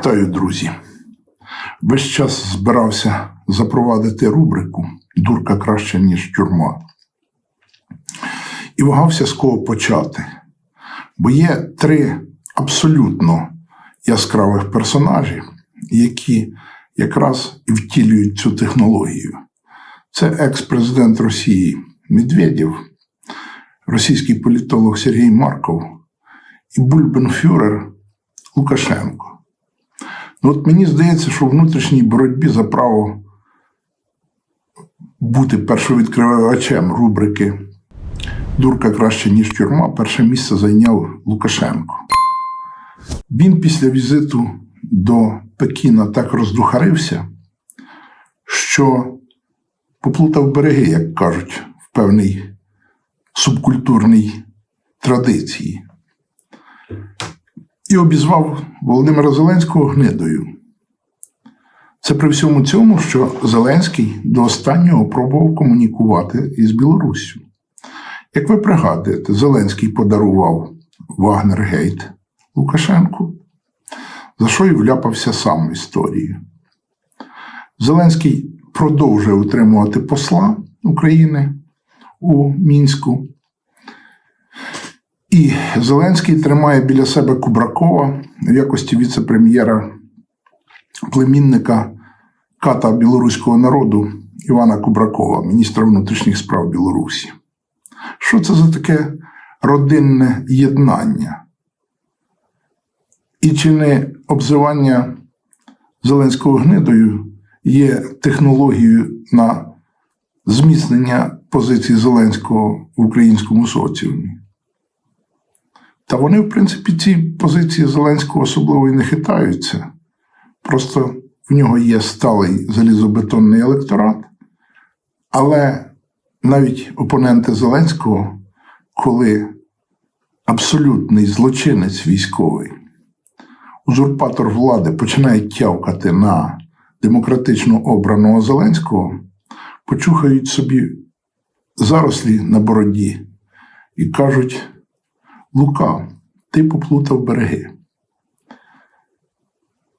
Вітаю, друзі. Весь час збирався запровадити рубрику Дурка краще, ніж тюрма. І вагався з кого почати. Бо є три абсолютно яскравих персонажі, які якраз і втілюють цю технологію. Це екс-президент Росії Медведєв, російський політолог Сергій Марков і бульбенфюрер Лукашенко. Ну, от мені здається, що в внутрішній боротьбі за право бути першовідкривачем рубрики Дурка краще, ніж тюрма, перше місце зайняв Лукашенко. Він після візиту до Пекіна так роздухарився, що поплутав береги, як кажуть, в певній субкультурній традиції і обізвав Володимира Зеленського гнидою. Це при всьому цьому, що Зеленський до останнього пробував комунікувати із Білоруссю. Як ви пригадуєте, Зеленський подарував Вагнергейт Лукашенку, за що й вляпався сам в історію. Зеленський продовжує утримувати посла України у Мінську. І Зеленський тримає біля себе Кубракова в якості віце-прем'єра племінника ката білоруського народу Івана Кубракова, міністра внутрішніх справ Білорусі. Що це за таке родинне єднання? І чи не обзивання Зеленського гнидою є технологією на зміцнення позиції Зеленського в українському соціумі? Та вони, в принципі, ці позиції Зеленського особливо і не хитаються. Просто в нього є сталий залізобетонний електорат, але навіть опоненти Зеленського, коли абсолютний злочинець військовий, узурпатор влади починає тявкати на демократично обраного Зеленського, почухають собі зарослі на бороді і кажуть. Лука, ти поплутав береги.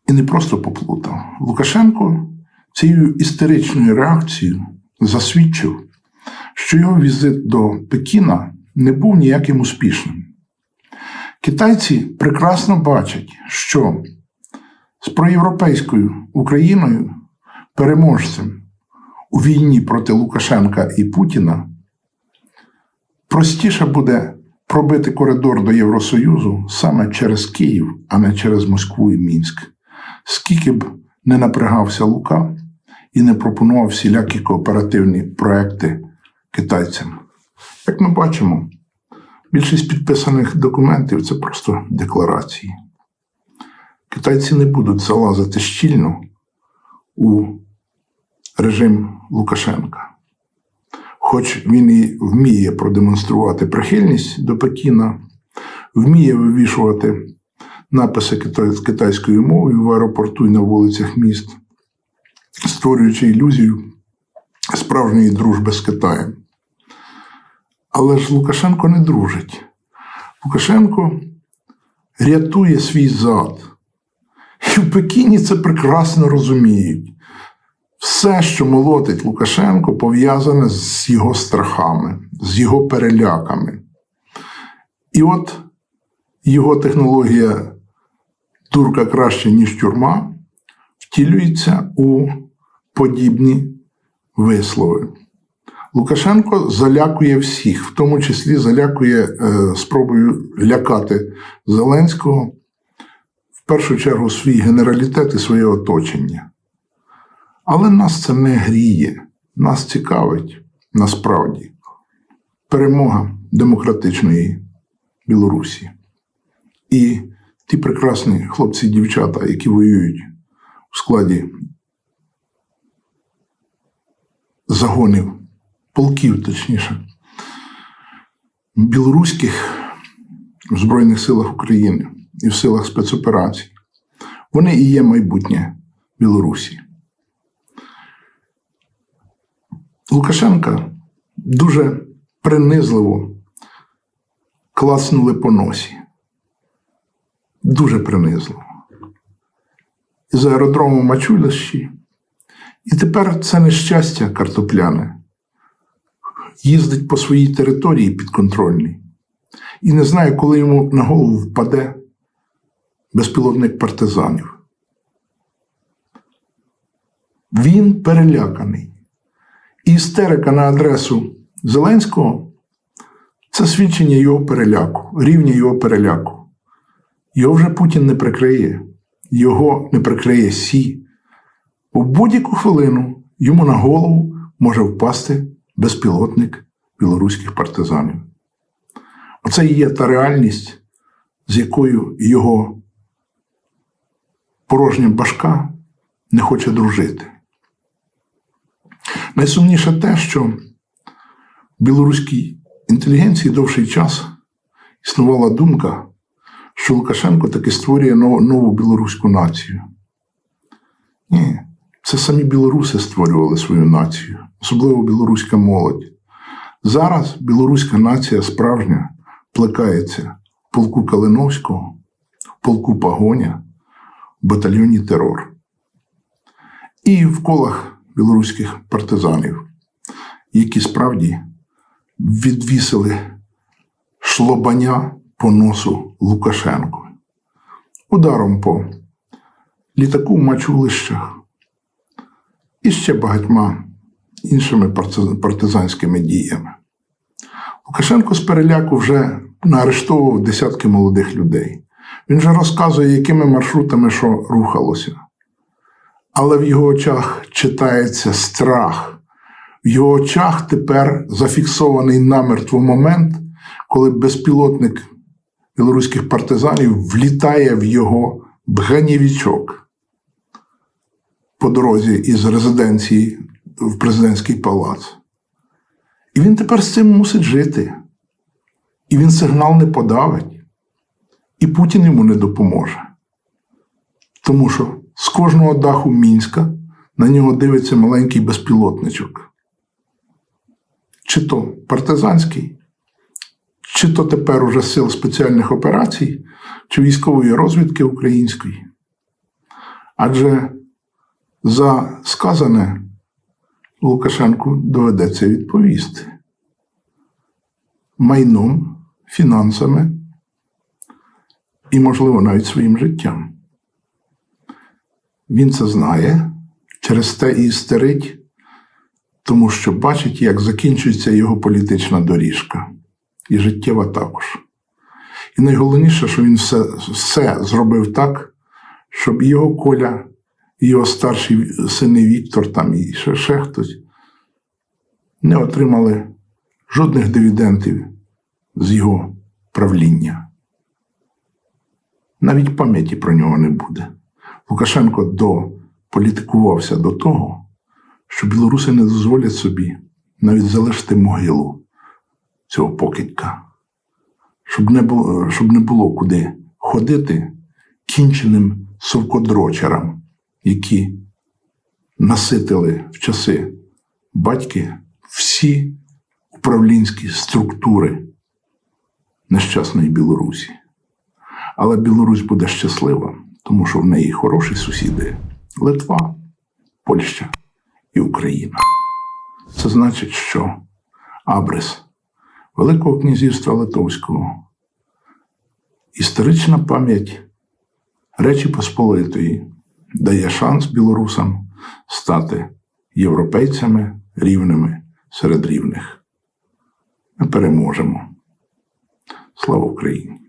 І не просто поплутав. Лукашенко цією істеричною реакцією засвідчив, що його візит до Пекіна не був ніяким успішним. Китайці прекрасно бачать, що з проєвропейською Україною, переможцем у війні проти Лукашенка і Путіна, простіше буде пробити коридор до Євросоюзу саме через Київ, а не через Москву і Мінськ. Скільки б не напрягався Лука і не пропонував всілякі кооперативні проекти китайцям. Як ми бачимо, більшість підписаних документів це просто декларації. Китайці не будуть залазити щільно у режим Лукашенка хоч він і вміє продемонструвати прихильність до Пекіна, вміє вивішувати написи китайською мовою в аеропорту і на вулицях міст, створюючи ілюзію справжньої дружби з Китаєм. Але ж Лукашенко не дружить. Лукашенко рятує свій зад. І в Пекіні це прекрасно розуміють. Все, що молотить Лукашенко, пов'язане з його страхами, з його переляками. І от його технологія турка краще, ніж тюрма, втілюється у подібні вислови. Лукашенко залякує всіх, в тому числі залякує е, спробою лякати Зеленського, в першу чергу свій генералітет і своє оточення. Але нас це не гріє, нас цікавить насправді перемога демократичної Білорусі. І ті прекрасні хлопці і дівчата, які воюють у складі загонів, полків, точніше, білоруських в Збройних силах України і в силах спецоперацій, вони і є майбутнє Білорусі. Лукашенка дуже принизливо класнули по носі. Дуже принизливо. із аеродрому Мачулищі. І тепер це нещастя картопляне їздить по своїй території підконтрольній і не знає, коли йому на голову впаде безпілотник партизанів. Він переляканий. Істерика на адресу Зеленського це свідчення його переляку, рівня його переляку. Його вже Путін не прикриє, його не прикриє Сі. У будь-яку хвилину йому на голову може впасти безпілотник білоруських партизанів. Оце і є та реальність, з якою його порожня башка не хоче дружити. Найсумніше те, що в білоруській інтелігенції довший час існувала думка, що Лукашенко таки створює нову, білоруську націю. Ні, це самі білоруси створювали свою націю, особливо білоруська молодь. Зараз білоруська нація справжня плекається в полку Калиновського, в полку Пагоня, в батальйоні терор. І в колах білоруських партизанів, які справді відвісили шлобання по носу Лукашенку, ударом по літаку в Мачулищах і ще багатьма іншими партизанськими діями. Лукашенко з переляку вже наарештовував десятки молодих людей. Він вже розказує, якими маршрутами що рухалося. Але в його очах читається страх. В його очах тепер зафіксований намертво момент, коли безпілотник білоруських партизанів влітає в його бганєвічок по дорозі із резиденції в президентський палац. І він тепер з цим мусить жити. І він сигнал не подавить. І Путін йому не допоможе. Тому що з кожного даху Мінська на нього дивиться маленький безпілотничок. Чи то партизанський, чи то тепер уже сил спеціальних операцій, чи військової розвідки української. Адже за сказане Лукашенку доведеться відповісти майном, фінансами і, можливо, навіть своїм життям. Він це знає, через те і істерить, тому що бачить, як закінчується його політична доріжка, і життєва також. І найголовніше, що він все, все зробив так, щоб його коля, його старший син Віктор, там і ще, ще хтось, не отримали жодних дивідендів з його правління. Навіть пам'яті про нього не буде. Лукашенко дополітикувався до того, що білоруси не дозволять собі навіть залишити могилу цього покидька, щоб не було, щоб не було куди ходити кінченим совкодрочерам, які наситили в часи батьки всі управлінські структури нещасної Білорусі. Але Білорусь буде щаслива, тому що в неї хороші сусіди Литва, Польща і Україна. Це значить, що Абрис Великого князівства Литовського, історична пам'ять Речі Посполитої дає шанс білорусам стати європейцями рівними серед рівних. Ми переможемо. Слава Україні!